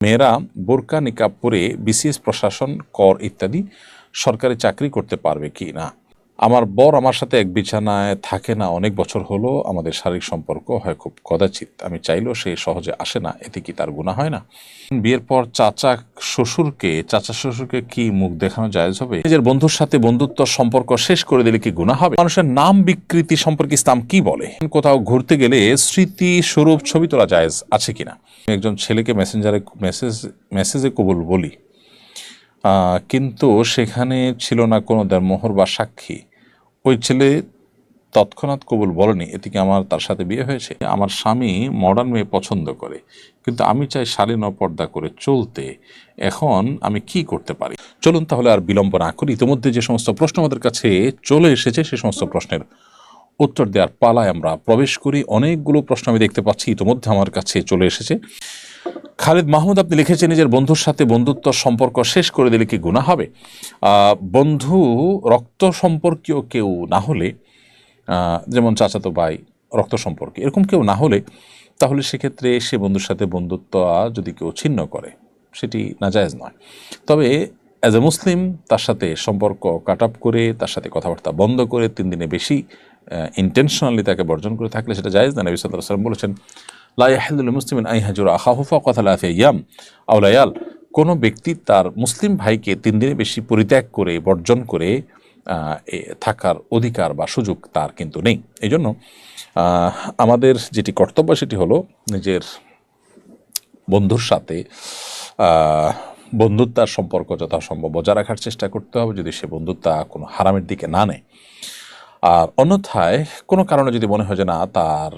মেয়েরা বোরকা নিকাব পরে বিসিএস প্রশাসন কর ইত্যাদি সরকারি চাকরি করতে পারবে কি না? আমার বর আমার সাথে এক বিছানায় থাকে না, অনেক বছর হলো আমাদের শারীরিক সম্পর্ক হয় খুব কদাচিত আমি চাইলেও সে সহজে আসে না, এতে কি তার গুণা হয় না? বিয়ের পর চাচা শ্বশুরকে চাচা শ্বশুরকে কি মুখ দেখানো জায়েজ হবে? নিজের বন্ধুর সাথে বন্ধুত্ব সম্পর্ক শেষ করে দিলে কি গুণা হবে? মানুষের নাম বিকৃতি সম্পর্কে ইসলাম কি বলে? কোথাও ঘুরতে গেলে স্মৃতি স্বরূপ ছবি তোলা জায়েজ আছে কিনা? একজন ছেলেকে মেসেঞ্জারে, মেসেজ, মেসেজে কবুল বলি। কিন্তু সেখানে ছিল না কোনো দেড় মোহর বা সাক্ষী। ওই ছেলে তৎক্ষণাৎ কবুল বলেনি, এতে কি আমার তার সাথে বিয়ে হয়েছে? আমার স্বামী মডার্ন মেয়ে পছন্দ করে, কিন্তু আমি চাই শালীন পর্দা করে চলতে। এখন আমি কি করতে পারি? চলুন তাহলে আর বিলম্ব না করি। ইতিমধ্যে যে সমস্ত প্রশ্ন আমাদের কাছে চলে এসেছে, সে সমস্ত প্রশ্নের উত্তর দেওয়ার পালায় আমরা প্রবেশ করি। অনেকগুলো প্রশ্ন আমি দেখতে পাচ্ছি, ইতিমধ্যে আমার কাছে চলে এসেছে। খালিদ মাহমুদ, আপনি লিখেছেন, নিজের বন্ধুর সাথে বন্ধুত্ব সম্পর্ক শেষ করে দিলে কি গুণা হবে? বন্ধু, রক্ত সম্পর্কীয় কেউ না হলে যেমন চাচাতো ভাই, রক্ত সম্পর্কে এরকম কেউ না হলে, তাহলে সেক্ষেত্রে সে বন্ধুর সাথে বন্ধুত্ব যদি কেউ ছিন্ন করে, সেটি নাজায়জ নয়। তবে অ্যাজ এ মুসলিম তার সাথে সম্পর্ক কাট আপ করে, তার সাথে কথাবার্তা বন্ধ করে, তিন দিনে বেশি ইন্টেনশনালি তাকে বর্জন করে থাকলে সেটা জায়েজ না। নবী সাল্লাহ সাল্লাম বলেছেন লাইহাদুল মুসলিমিন আই হাজুর আহাহুফা কথা লাফিয়াম আউলায়াল কোনো ব্যক্তি তার মুসলিম ভাইকে তিন দিনে বেশি পরিত্যাগ করে, বর্জন করে থাকার অধিকার বা সুযোগ তার কিন্তু নেই। এই জন্য আমাদের যেটি কর্তব্য সেটি হলো নিজের বন্ধুর সাথে বন্ধুত্বার সম্পর্ক যথাসম্ভব বজায় রাখার চেষ্টা করতে হবে। যদি সে বন্ধুত্বা কোনো হারামের দিকে না নেয় আর অন্যথায় কোনো কারণে যদি মনে হয় যে না, তার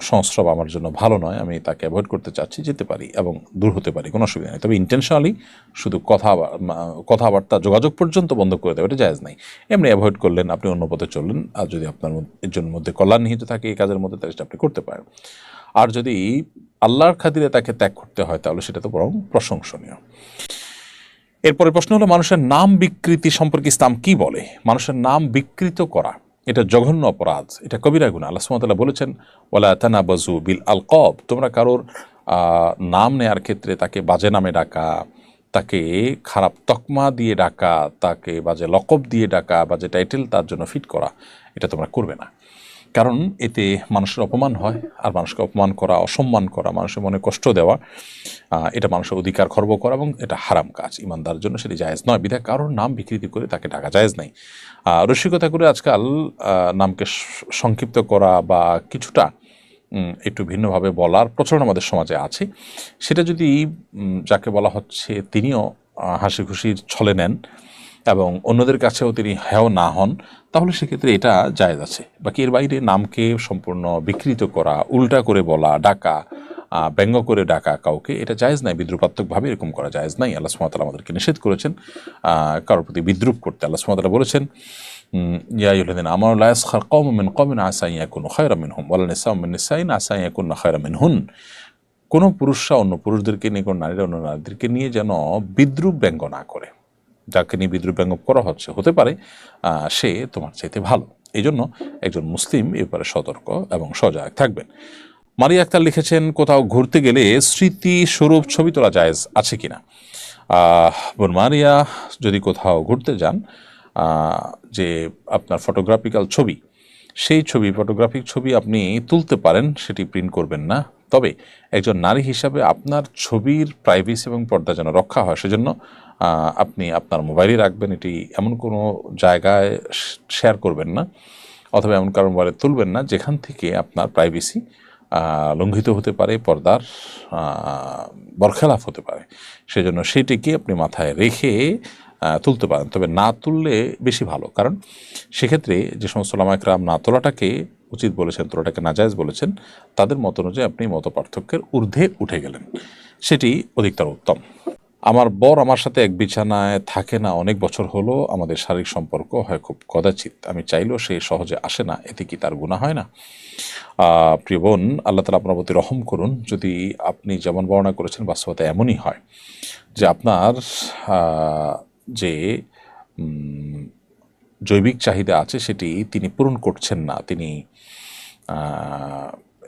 সংস্রব আমার জন্য ভালো নয়, আমি তাকে অ্যাভয়েড করতে চাচ্ছি, যেতে পারি এবং দূর হতে পারি, কোনো অসুবিধা নেই। তবে ইন্টেনশনালি শুধু কথা কথাবার্তা যোগাযোগ পর্যন্ত বন্ধ করে দেওয়া এটা জায়জ নাই। এমনি অ্যাভয়েড করলেন, আপনি অন্য পথে চললেন, আর যদি আপনার জন্য মধ্যে কল্যাণ নিহিত থাকে এই কাজের মধ্যে, তাহলে আপনি করতে পারেন। আর যদি আল্লাহর খাতিরে তাকে ত্যাগ করতে হয়, তাহলে সেটা তো বরং প্রশংসনীয়। এরপরে প্রশ্ন হলো, মানুষের নাম বিকৃতি সম্পর্কে ইসলাম কি বলে? মানুষের নাম বিকৃত করা। এটা জঘন্য অপরাধ, এটা কবিরা গুণা আল্লাহ সুমতাল্লাহ বলেছেন ওলা তানা বাজু বিল আল কব তোমরা কারোর নাম নেয়ার ক্ষেত্রে তাকে বাজে নামে ডাকা, তাকে খারাপ তকমা দিয়ে ডাকা, তাকে বাজে লকব দিয়ে ডাকা, বাজে টাইটেল তার জন্য ফিট করা, এটা তোমরা করবে না। কারণ এতে মানুষের অপমান হয় আর মানুষকে অপমান করা, অসম্মান করা, মানুষের মনে কষ্ট দেওয়া এটা মানুষের অধিকার খর্ব করা এবং এটা হারাম কাজ। ইমানদার জন্য সেটি জায়েজ নয়। বিধায় কারোর নাম বিকৃতি করে তাকে ডাকা জায়েজ নাই। রসিকতা করে আজকাল নামকে সংক্ষিপ্ত করা বা কিছুটা একটু ভিন্নভাবে বলার প্রচলন আমাদের সমাজে আছে। সেটা যদি যাকে বলা হচ্ছে তিনিও হাসি খুশির ছলে নেন এবং অন্যদের কাছেও তিনি হেয় না হন, তাহলে সেক্ষেত্রে এটা জায়েজ আছে। বাকি এর বাইরে নামকে সম্পূর্ণ বিকৃত করা, উল্টা করে বলা, ডাকা ব্যঙ্গ করে ডাকা কাউকে, এটা জায়েজ নাই, বিদ্রুপাত্মকভাবে এরকম করা জায়েজ নাই। আল্লাহ সুমাতালা আমাদেরকে নিষেধ করেছেন কারোর প্রতি বিদ্রুপ করতে। আল্লাহ সুমাতালা বলেছেন ইয়াইউলদিন আমার লায়াস খার কম মিন কমিন আসাই ইয়াকুন খয়রা মিন হুম বলেন ইসলাম মিন নিসাইন আসাই ইয়াকুন খয়রা হুন কোনো পুরুষরা অন্য পুরুষদেরকে নিয়ে, কোনো নারীরা অন্য নারীদেরকে নিয়ে যেন বিদ্রুপ ব্যঙ্গ না করে। যাকে নিয়ে বিদ্রুপ ব্যঙ্গ করা হচ্ছে, হতে পারে সে তোমার চাইতে ভালো। এই জন্য একজন মুসলিম এ ব্যাপারে সতর্ক এবং সজাগ থাকবেন। মারিয়া আক্তার লিখেছেন, কোথাও ঘুরতে গেলে স্মৃতি স্বরূপ ছবি তোলা জায়েজ আছে কিনা? বোন মারিয়া যদি কোথাও ঘুরতে যান যে আপনার ফটোগ্রাফিক্যাল ছবি সেই ছবি ফটোগ্রাফিক ছবি আপনি তুলতে পারেন, সেটি প্রিন্ট করবেন না। তবে একজন নারী হিসাবে আপনার ছবির প্রাইভেসি এবং পর্দা যেন রক্ষা হয়, সেজন্য আপনি আপনার মোবাইলে রাখবেন, এটি এমন কোনো জায়গায় শেয়ার করবেন না, অথবা এমন কারণ মোবাইলে তুলবেন না, যেখান থেকে আপনার প্রাইভেসি লঙ্ঘিত হতে পারে, পর্দার বরখেলাফ হতে পারে। সেজন্য সেটিকে আপনি মাথায় রেখে তুলতে পারেন। তবে না তুললে বেশি ভালো। কারণ সেক্ষেত্রে যে সমস্ত লামাইকরাম না তোলাটাকে উচিত বলেছেন, তোলাটাকে নাজায়জ বলেছেন, তাদের মত অনুযায়ী আপনি মত পার্থক্যের ঊর্ধ্বে উঠে গেলেন। সেটি অধিকতর উত্তম। আমার বর আমার সাথে এক বিছানায় থাকে না, অনেক বছর হলো আমাদের শারীরিক সম্পর্ক হয় খুব কদাচিত আমি চাইলেও সে সহজে আসে না, এতে কি তার গুণা হয় না? প্রিয় বোন, আল্লাহ তালা আপনার প্রতি রহম করুন। যদি আপনি যেমন বর্ণনা করেছেন, বাস্তবতা এমনই হয় যে আপনার যে জৈবিক চাহিদা আছে সেটি তিনি পূরণ করছেন না। তিনি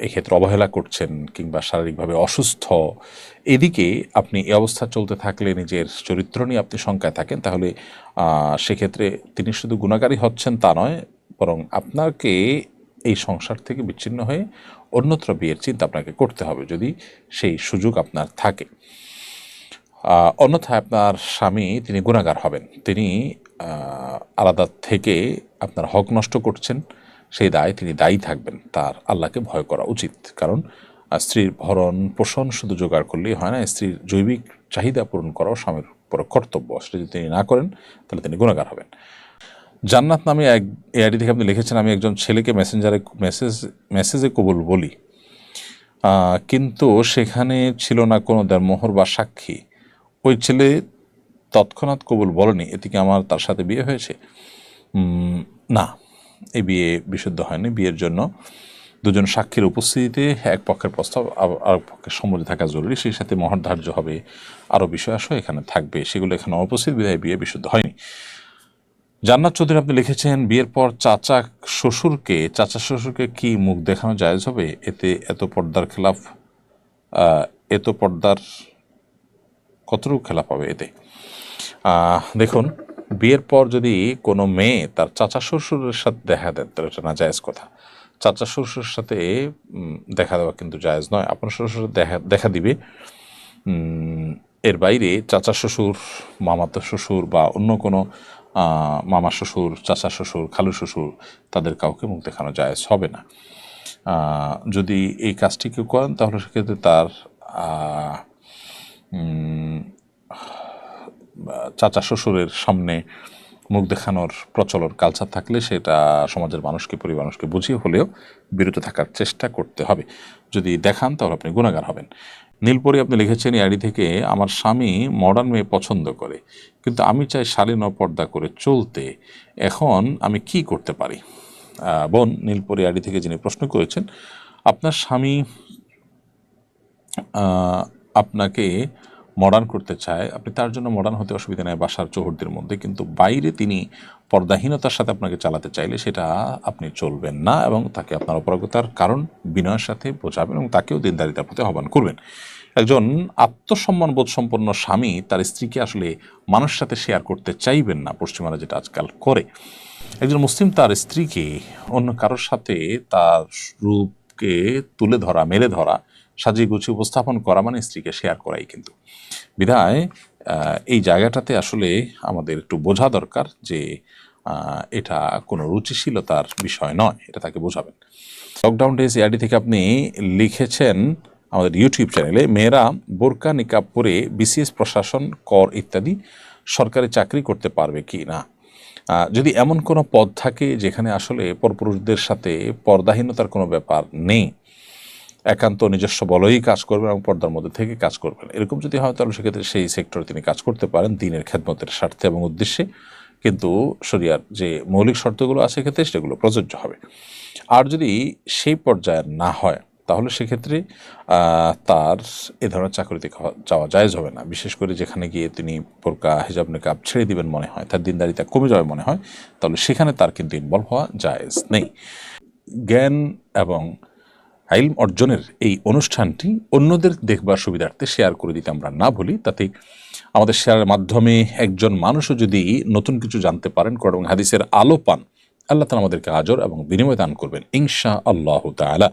এক্ষেত্রে অবহেলা করছেন কিংবা শারীরিকভাবে অসুস্থ। এদিকে আপনি এই অবস্থা চলতে থাকলে নিজের চরিত্র নিয়ে আপনি শঙ্কায় থাকেন, তাহলে সেক্ষেত্রে তিনি শুধু গুণাকারী হচ্ছেন তা নয়, বরং আপনাকে এই সংসার থেকে বিচ্ছিন্ন হয়ে অন্যত্র বিয়ের চিন্তা আপনাকে করতে হবে যদি সেই সুযোগ আপনার থাকে। অন্যথায় আপনার স্বামী তিনি গুণাগার হবেন। তিনি আলাদা থেকে আপনার হক নষ্ট করছেন, সেই দায় তিনি দায়ী থাকবেন। তার আল্লাহকে ভয় করা উচিত। কারণ স্ত্রীর ভরণ পোষণ শুধু জোগাড় করলেই হয় না, স্ত্রীর জৈবিক চাহিদা পূরণ করাও স্বামীর উপর কর্তব্য। সেটা যদি তিনি না করেন, তাহলে তিনি গুণাগার হবেন। জান্নাত নামে এক এআইডি থেকে আপনি লিখেছেন, আমি একজন ছেলেকে মেসেঞ্জারে, মেসেজ, মেসেজে কবুল বলি। কিন্তু সেখানে ছিল না কোনো দেড় মোহর বা সাক্ষী। ওই ছেলে তৎক্ষণাৎ কবুল বলেনি, এতে কি আমার তার সাথে বিয়ে হয়েছে? না, এই বিয়ে বিশুদ্ধ হয়নি। বিয়ের জন্য দুজন সাক্ষীর উপস্থিতিতে এক পক্ষের প্রস্তাব, আর- পক্ষের সম্মতি থাকা জরুরি। সেই সাথে মহর ধার্য হবে, আরও বিষয় আসো, এখানে থাকবে। সেগুলো এখানে অনুপস্থিত বিধায় বিয়ে বিশুদ্ধ হয়নি। জান্নাত চৌধুরী আপনি লিখেছেন, বিয়ের পর চাচা শ্বশুরকে চাচা শ্বশুরকে কি মুখ দেখানো জায়জ হবে? এতে এত পর্দার খেলাফ এত পর্দার কতটুকু খেলা পাবে এতে? দেখুন, বিয়ের পর যদি কোনো মেয়ে তার চাচা শ্বশুরের সাথে দেখা দেয়, তাহলে এটা না জায়েজ কথা। চাচা শ্বশুরের সাথে দেখা দেওয়া কিন্তু জায়েজ নয়। আপনার শ্বশুর দেখা দেখা দিবে এর বাইরে চাচা শ্বশুর, মামাতো শ্বশুর বা অন্য কোনো মামা শ্বশুর, চাচা শ্বশুর, খালু শ্বশুর, তাদের কাউকে মুখ দেখানো জায়েজ হবে না। যদি এই কাজটি কেউ করেন, তাহলে সেক্ষেত্রে তার চাচা শ্বশুরের সামনে মুখ দেখানোর প্রচলন কালচার থাকলে সেটা সমাজের মানুষকে, পরিবার মানুষকে বুঝিয়ে হলেও বিরত থাকার চেষ্টা করতে হবে। যদি দেখান, তাহলে আপনি গুণাগার হবেন। নীলপরি আপনি লিখেছেন আইডি থেকে, আমার স্বামী মডার্ন মেয়ে পছন্দ করে, কিন্তু আমি চাই শালীন পর্দা করে চলতে। এখন আমি কি করতে পারি? বোন, নীলপরি আইডি থেকে যিনি প্রশ্ন করেছেন, আপনার স্বামী আপনাকে মডার্ন করতে চায়, আপনি তার জন্য মডার্ন হতে অসুবিধা নেই বাসার চৌহদ্দির মধ্যে, কিন্তু বাইরে তিনি পর্দাহীনতার সাথে আপনাকে চালাতে চাইলে সেটা আপনি চলবেন না এবং তাকে আপনার অপরাগতার কারণ বিনয়ের সাথে বোঝাবেন এবং তাকেও দিনদারিতার প্রতি আহ্বান করবেন। একজন আত্মসম্মান বোধ সম্পন্ন স্বামী তার স্ত্রীকে আসলে মানুষের সাথে শেয়ার করতে চাইবেন না, পশ্চিমারা যেটা আজকাল করে। একজন মুসলিম তার স্ত্রীকে অন্য কারোর সাথে তার রূপকে তুলে ধরা, মেলে ধরা সাজিয়ে গুছিয়ে উপস্থাপন করা মানে স্ত্রীকে শেয়ার করাই কিন্তু। বিধায় এই জায়গাটাতে আসলে আমাদের একটু বোঝা দরকার যে এটা কোনো রুচিশীলতার বিষয় নয়, এটা তাকে বোঝাবেন। লকডাউন ডেজ এআডি থেকে আপনি লিখেছেন আমাদের ইউটিউব চ্যানেলে মেয়েরা বোরকা নিকাব পরে বিসিএস প্রশাসন, কর ইত্যাদি, সরকারি চাকরি করতে পারবে কি না? যদি এমন কোনো পদ থাকে যেখানে আসলে পরপুরুষদের সাথে পর্দাহীনতার কোনো ব্যাপার নেই একান্ত নিজস্ব বলই কাজ করবেন এবং পর্দার মধ্যে থেকে কাজ করবেন। এরকম যদি হয় তাহলে সেক্ষেত্রে সেই সেক্টরে তিনি কাজ করতে পারেন দিনের খেদমতের স্বার্থে এবং উদ্দেশ্যে। কিন্তু শরিয়ার যে মৌলিক শর্তগুলো আছে ক্ষেত্রে সেগুলো প্রযোজ্য হবে। আর যদি সেই পর্যায়ে না হয়, তাহলে সেক্ষেত্রে তার এ ধরনের চাকরিতে যাওয়া জায়েজ হবে না। বিশেষ করে যেখানে গিয়ে তিনি পোরকা হিজাব, নিকাব ছেড়ে দিবেন মনে হয়, তার দিনদারিতা কমে যাবে মনে হয়, তাহলে সেখানে তার কিন্তু ইনভলভ হওয়া জায়েজ নেই। জ্ঞান এবং আইল অর্জনের এই অনুষ্ঠানটি অন্যদের দেখবার সুবিধার্থে শেয়ার করে দিতে আমরা না বলি তাতে আমাদের শেয়ারের মাধ্যমে একজন মানুষও যদি নতুন কিছু জানতে পারেন এবং হাদিসের আলো পান, আল্লাহ তালা আমাদেরকে আজর এবং বিনিময় দান করবেন ইনশা আল্লাহ তাআলা।